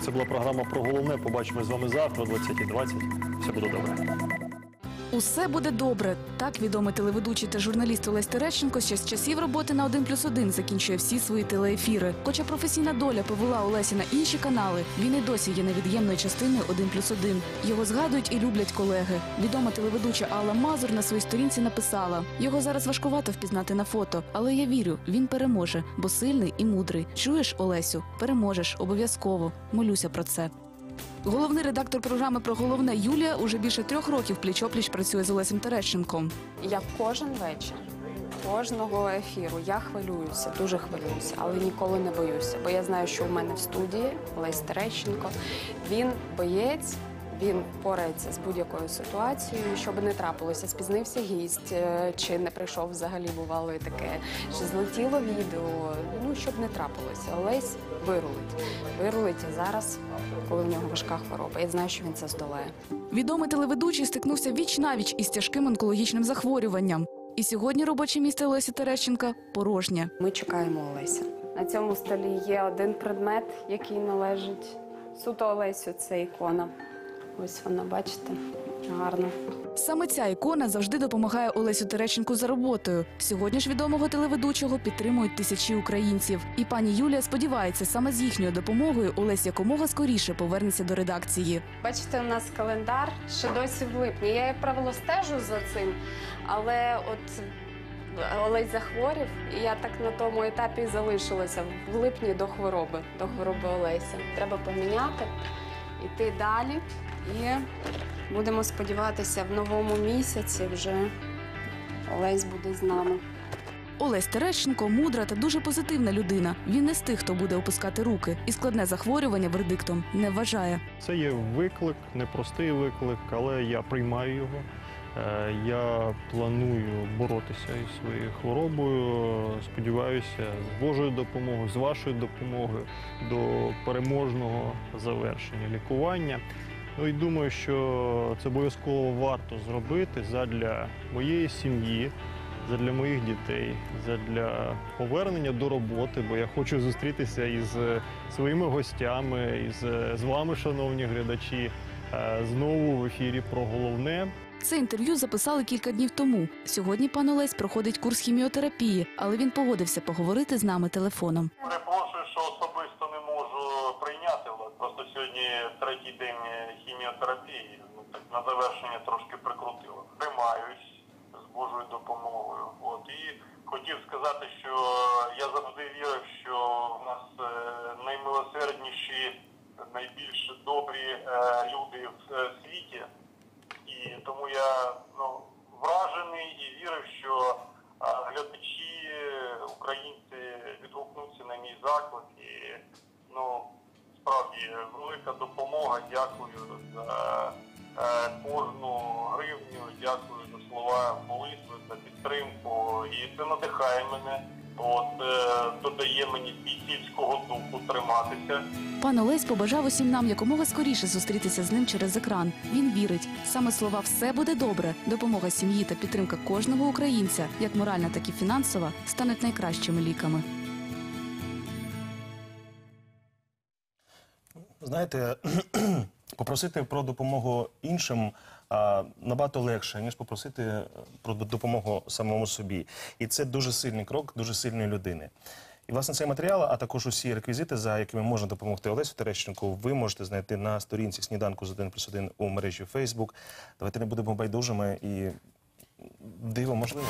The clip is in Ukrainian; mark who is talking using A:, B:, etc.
A: Це була програма про головне. Побачимо з вами завтра о 20.20. Все буде добре.
B: Усе буде добре. Так відомий телеведучий та журналіст Олесь Терещенко ще з часів роботи на 1 плюс 1 закінчує всі свої телеефіри. Хоча професійна доля повела Олеся на інші канали, він і досі є невід'ємною частиною 1 плюс 1. Його згадують і люблять колеги. Відома телеведуча Алла Мазур на своїй сторінці написала: його зараз важкувато впізнати на фото, але я вірю, він переможе, бо сильний і мудрий. Чуєш, Олесю? Переможеш обов'язково. Молюся про це. Головний редактор програми про головне Юлія уже більше трьох років пліч-опліч працює з Олесем Терещенком.
C: Я кожен вечір, кожного ефіру я хвилююся, дуже хвилююся, але ніколи не боюся. Бо я знаю, що у мене в студії Олесь Терещенко. Він боєць. Він порається з будь-якою ситуацією, щоб не трапилося, спізнився гість, е, чи не прийшов взагалі, бувало і таке, чи злетіло відео. Ну щоб не трапилося. Олесь вирулить. Вирулить зараз, коли в нього важка хвороба. Я знаю, що він це здолає.
B: Відомий телеведучий стикнувся віч навіч із тяжким онкологічним захворюванням. І сьогодні робоче місце Олесі Терещенка порожнє.
C: Ми чекаємо Олеся. На цьому столі є один предмет, який належить суто Олесю. Це ікона. Ось вона, бачите, гарно.
B: Саме ця ікона завжди допомагає Олесю Терещенку за роботою. Сьогодні ж відомого телеведучого підтримують тисячі українців. І пані Юлія сподівається, саме з їхньою допомогою Олесь якомога скоріше повернеться до редакції.
C: Бачите, у нас календар ще досі в липні. Я, як правило, стежу за цим, але от Олесь захворів, і я так на тому етапі і залишилася в липні до хвороби, до хвороби Олеся. Треба поміняти, йти далі і будемо сподіватися, в новому місяці вже Олесь буде з нами.
B: Олесь Терещенко мудра та дуже позитивна людина. Він не з тих, хто буде опускати руки, і складне захворювання вердиктом не вважає.
A: Це є виклик, непростий виклик, але я приймаю його. Е, Я планую боротися із своєю хворобою. Сподіваюся, з Божою допомогою, з вашою допомогою до переможного завершення лікування. Ну і думаю, що це обов'язково варто зробити задля моєї сім'ї, задля моїх дітей, задля повернення до роботи, бо я хочу зустрітися із е, своїми гостями, із е, з вами, шановні глядачі, знову в ефірі про головне.
B: Це інтерв'ю записали кілька днів тому. Сьогодні пан Олесь проходить курс хіміотерапії, але він погодився поговорити з нами телефоном.
D: Перепрошую, що особисто не можу прийняти. Просто сьогодні третій день хіміотерапії. Ну так на завершення трошки прикрутило. Тримаюсь з Божою допомогою. От і хотів сказати, що я завжди вірив, що в нас е, наймилосердніші, найбільш добрі е, люди в е, світі. І тому я ну, вражений і вірив, що глядачі, українці відгукнуться на мій заклик. І ну, справді велика допомога. Дякую за е, кожну гривню, дякую за слова молитви, за підтримку. І це надихає мене. От е, додає мені бійцівського духу триматися.
B: Пан Олесь побажав усім нам якомога скоріше зустрітися з ним через екран. Він вірить, саме слова все буде добре. Допомога сім'ї та підтримка кожного українця, як моральна, так і фінансова, стануть найкращими ліками.
E: Знаєте, попросити про допомогу іншим а, набагато легше, ніж попросити е, про допомогу самому собі. І це дуже сильний крок дуже сильної людини. І власне цей матеріал, а також усі реквізити, за якими можна допомогти Олесю Терещенку, ви можете знайти на сторінці сніданку з 1 плюс 1 у мережі Facebook. Давайте не будемо байдужими і диво можливо.